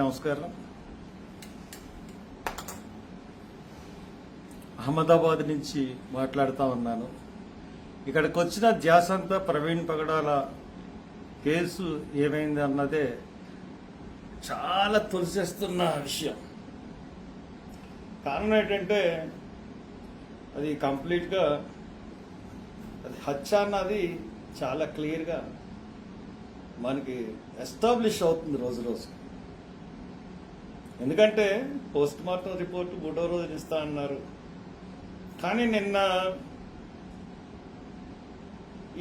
నమస్కారం. అహ్మదాబాద్ నుంచి మాట్లాడుతూ ఉన్నాను. ఇక్కడికి వచ్చిన ధ్యాసంతా ప్రవీణ్ పగడాల కేసు ఏమైంది అన్నదే చాలా తొలిసేస్తున్న విషయం. కారణం ఏంటంటే అది కంప్లీట్గా అది హత్య అన్నది చాలా క్లియర్గా మనకి ఎస్టాబ్లిష్ అవుతుంది రోజు రోజు ఎందుకంటే పోస్ట్ మార్టం రిపోర్ట్ మూడో రోజు ఇస్తా అన్నారు. కానీ నిన్న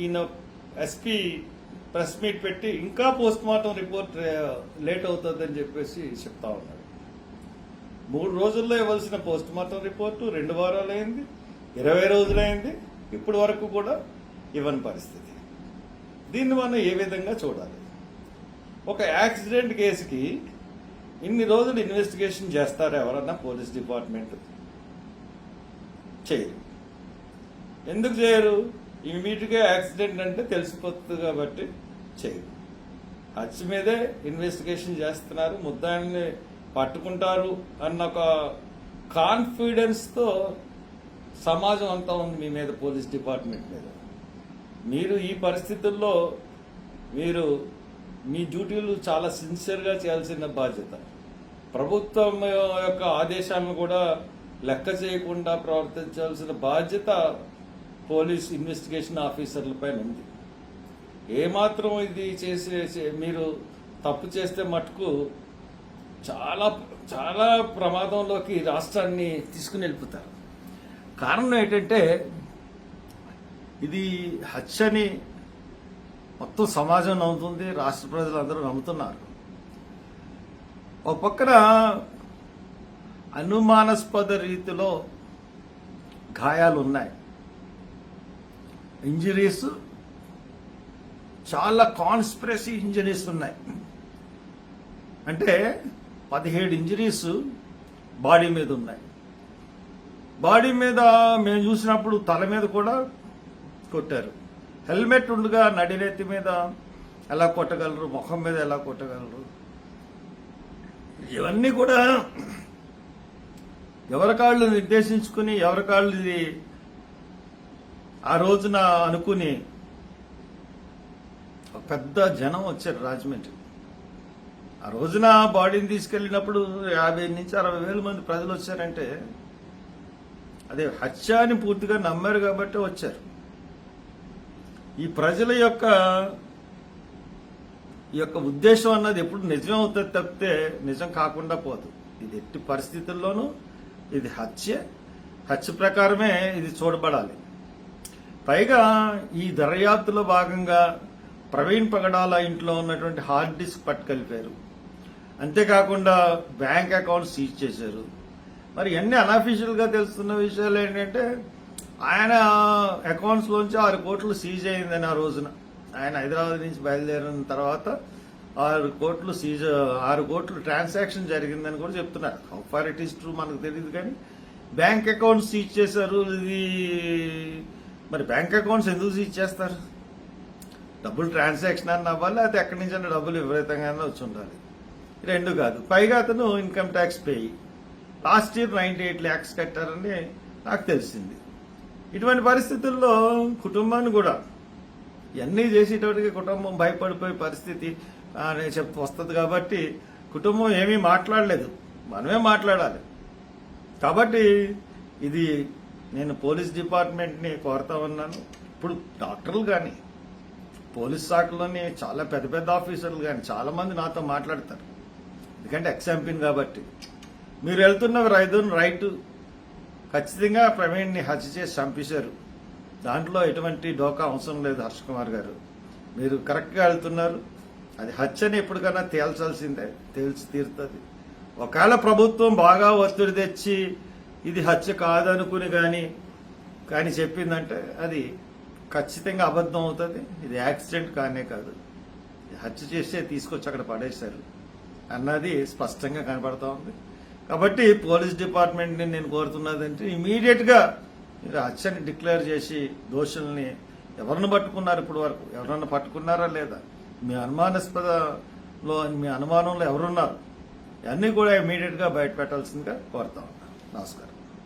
ఈయన ఎస్పీ ప్రెస్ మీట్ పెట్టి ఇంకా పోస్ట్ మార్టం రిపోర్ట్ లేట్ అవుతుందని చెప్పేసి చెప్తా ఉన్నారు. మూడు రోజుల్లో ఇవ్వాల్సిన పోస్ట్ మార్టం రిపోర్టు రెండు వారాలు అయింది ఇరవై రోజులైంది ఇప్పటి వరకు కూడా ఇవ్వని పరిస్థితి. దీన్ని మనం ఏ విధంగా చూడాలి? ఒక యాక్సిడెంట్ కేసుకి ఇన్ని రోజులు ఇన్వెస్టిగేషన్ చేస్తారు ఎవరన్నా పోలీస్ డిపార్ట్మెంట్? చేయరు. ఎందుకు చేయరు? ఇమీడియట్గా యాక్సిడెంట్ అంటే తెలిసిపోతుంది కాబట్టి చేయరు. హత్య మీదే ఇన్వెస్టిగేషన్ చేస్తున్నారు ముద్దాయిల్ని పట్టుకుంటారు అన్న ఒక కాన్ఫిడెన్స్తో సమాజం అంతా ఉంది మీ మీద పోలీస్ డిపార్ట్మెంట్ మీద. మీరు ఈ పరిస్థితుల్లో మీరు మీ డ్యూటీలు చాలా సిన్సియర్గా చేయాల్సిన బాధ్యత. ప్రభుత్వం యొక్క ఆదేశాలను కూడా లెక్క చేయకుండా ప్రవర్తించాల్సిన బాధ్యత పోలీస్ ఇన్వెస్టిగేషన్ ఆఫీసర్ల పైన ఉంది. ఏమాత్రం ఇది చేసే మీరు తప్పు చేస్తే మటుకు చాలా చాలా ప్రమాదంలోకి రాష్ట్రాన్ని తీసుకుని వెళ్ళిపోతారు. కారణం ఏంటంటే ఇది హత్యని మొత్తం సమాజం నమ్ముతుంది రాష్ట్ర ప్రజలందరూ నమ్ముతున్నారు. ఒక పక్కన అనుమానాస్పద రీతిలో గాయాలు ఉన్నాయి ఇంజరీస్ చాలా కాన్స్పిరసీ ఇంజరీస్ ఉన్నాయి. అంటే పదిహేడు ఇంజరీస్ బాడీ మీద ఉన్నాయి. బాడీ మీద మేము చూసినప్పుడు తల మీద కూడా కొట్టారు. హెల్మెట్ ఉండగా నడినెత్తి మీద ఎలా కొట్టగలరు ముఖం మీద ఎలా కొట్టగలరు? ఇవన్నీ కూడా ఎవరి కాళ్ళు నిర్దేశించుకుని ఎవరి కాళ్ళు ఇది ఆ రోజున అనుకుని ఒక పెద్ద జనం వచ్చారు రాజమండ్రి. ఆ రోజున బాడీని తీసుకెళ్ళినప్పుడు యాభై నుంచి అరవై వేల మంది ప్రజలు వచ్చారంటే అదే హత్య అని పూర్తిగా నమ్మారు కాబట్టి వచ్చారు. ఈ ప్రజల యొక్క ఈ యొక్క ఉద్దేశం అన్నది ఎప్పుడు నిజం అవుతుంది తప్పితే నిజం కాకుండా పోదు. ఇది ఎట్టి పరిస్థితుల్లోనూ ఇది హత్య. హత్య ప్రకారమే ఇది చూడబడాలి. పైగా ఈ దర్యాప్తులో భాగంగా ప్రవీణ్ పగడాల ఇంట్లో ఉన్నటువంటి హార్డ్ డిస్క్ పట్టుకెళ్ళిపోయారు. అంతేకాకుండా బ్యాంక్ అకౌంట్ సీజ్ చేశారు. మరి అన్ని అన్అఫీషియల్గా తెలుస్తున్న విషయాలు ఏంటంటే ఆయన అకౌంట్స్ లోంచి ఆరు కోట్లు సీజ్ అయిందని ఆ రోజున. ఆయన హైదరాబాద్ నుంచి బయలుదేరిన తర్వాత ఆరు కోట్లు సీజ్ ఆరు కోట్లు ట్రాన్సాక్షన్ జరిగిందని కూడా చెప్తున్నారు. How far it is true మనకు తెలియదు కానీ బ్యాంక్ అకౌంట్స్ సీజ్ చేశారు. ఇది మరి బ్యాంక్ అకౌంట్స్ ఎందుకు సీజ్ చేస్తారు? డబ్బులు ట్రాన్సాక్షన్ అన్న అవ్వాలి అది ఎక్కడి నుంచి అన్న డబ్బులు విపరీతంగానే వచ్చి ఉండాలి. రెండు కాదు. పైగా అతను income tax payee last year ninety eight lakhs కట్టారని నాకు తెలిసింది. ఇటువంటి పరిస్థితుల్లో కుటుంబాన్ని కూడా ఇవన్నీ చేసేటప్పటికి కుటుంబం భయపడిపోయే పరిస్థితి అనే చెప్ వస్తుంది కాబట్టి కుటుంబం ఏమీ మాట్లాడలేదు. మనమే మాట్లాడాలి. కాబట్టి ఇది నేను పోలీస్ డిపార్ట్మెంట్ని కోరుతా ఉన్నాను. ఇప్పుడు డాక్టర్లు కానీ పోలీస్ శాఖలోని చాలా పెద్ద పెద్ద ఆఫీసర్లు కానీ చాలా మంది నాతో మాట్లాడతారు. ఎందుకంటే ఎగ్జాంపిన్ కాబట్టి. మీరు వెళ్తున్న రైతు రైట్ ఖచ్చితంగా ప్రవీణ్ని హత్య చేసి చంపేశారు. దాంట్లో ఎటువంటి డోకా అవసరం లేదు హర్ష కుమార్ గారు. మీరు కరెక్ట్గా వెళ్తున్నారు. అది హత్యని ఎప్పటికైనా తేల్చాల్సిందే తేల్చి తీరుతుంది. ఒకవేళ ప్రభుత్వం బాగా ఒత్తిడి తెచ్చి ఇది హత్య కాదనుకుని కానీ కానీ చెప్పిందంటే అది ఖచ్చితంగా అబద్ధం అవుతుంది. ఇది యాక్సిడెంట్ కానే కాదు. ఇది హత్య చేస్తే తీసుకొచ్చి అక్కడ పడేశారు అన్నది స్పష్టంగా కనబడతా ఉంది. కాబట్టి పోలీస్ డిపార్ట్మెంట్ని నేను కోరుతున్నదంటే ఇమీడియట్గా మీరు హత్యని డిక్లేర్ చేసి దోషుల్ని ఎవరిని పట్టుకున్నారు ఇప్పుడు వరకు? ఎవరన్నా పట్టుకున్నారా లేదా? మీ అనుమానాస్పదలో మీ అనుమానంలో ఎవరున్నారు? ఇవన్నీ కూడా ఇమీడియట్గా బయటపెట్టాల్సిందిగా బయట పెట్టాల్సిందిగా కోరుతా ఉన్నాను నమస్కారం.